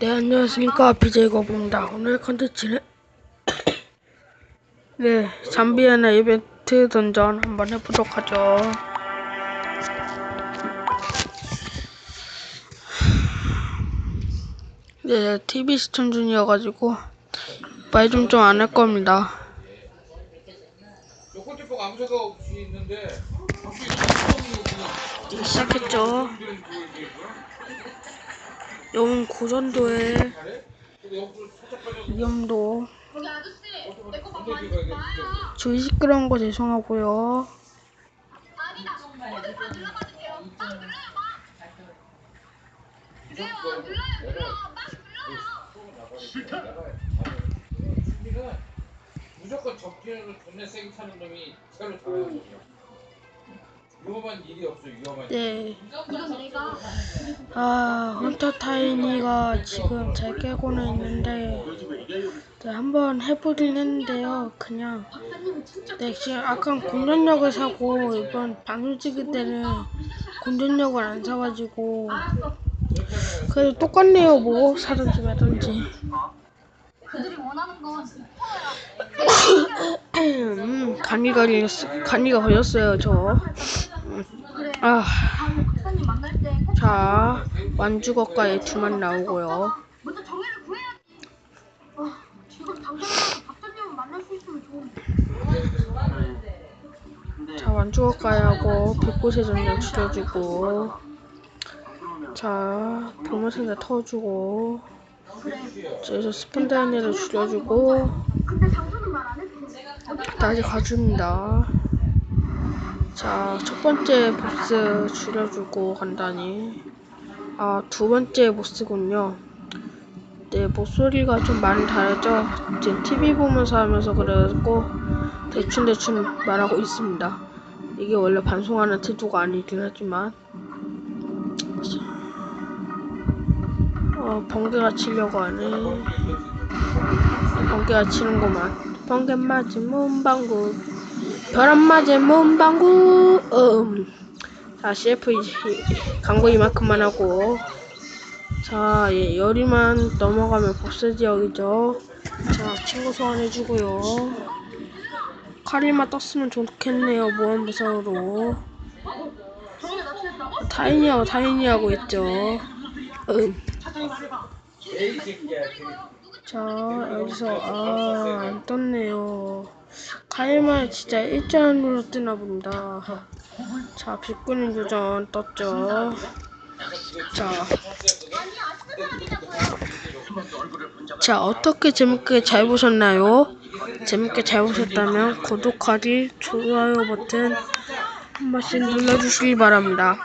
네 안녕하십니까. BJ 거부입니다. 오늘 컨텐츠는 네 잠비아나 이벤트 던전 한번 해보도록 하죠. 네 TV 시청 중이어가지고 말 좀 좀 안 할 겁니다. 네, 시작했죠 영웅 고전도의 위험도 저희 시끄러운 거 죄송하고요 무조건 적기를 존나 세게 차는 놈이 새로 잡아요. 위험한 일이 없어 위험한 일. 네. 아, 헌터 타이니가 지금 잘 깨고는 있는데, 네, 한번 해보긴 했는데요. 그냥, 네, 지금 아까 공전력을 사고, 이번 방울지기 때는 공전력을 안 사가지고, 그래도 똑같네요, 뭐. 사든지 말든지. 그들이 원하는 건 음, 감기가 걸렸어, 감기가 걸렸어요, 저. 음, 아. 자, 완주것과 애투만 나오고요. 자, 완주것과하고 백곳의 전쟁 줄여주고, 자, 병마선자 터주고, 자, 여기서 스펀다이너를 줄여주고. 다시 가줍니다. 자, 첫 번째 보스 줄여주고 간단히. 아, 두 번째 보스군요. 네, 목소리가 좀 많이 다르죠? 지금 TV 보면서 하면서 그래갖고 대충대충 말하고 있습니다. 이게 원래 방송하는 태도가 아니긴 하지만. 어, 번개가 치려고 하네. 번개가 치는구만. 번개 맞은 문방구. 벼락 맞은 문방구. 음. 자, CF 이- 광고 이만큼만 하고. 자, 예, 열이만 넘어가면 복사 지역이죠. 자, 친구 소환해주고요. 카리마 떴으면 좋겠네요, 납치했다고? 타이니하고 타이니하고 있죠. 음. 자, 여기서, 아, 안 떴네요. 카리마 진짜 일자로 뜨나 본다. 자, 빛꾸는 교전 떴죠. 자. 자, 어떻게 재밌게 잘 보셨나요? 재밌게 잘 보셨다면 구독하기, 좋아요 버튼 한 번씩 눌러주시기 바랍니다.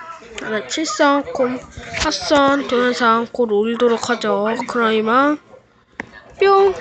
네, 칠성, 콤, 핫선, 동영상 곧 올리도록 하죠. 그럼 이만 뿅!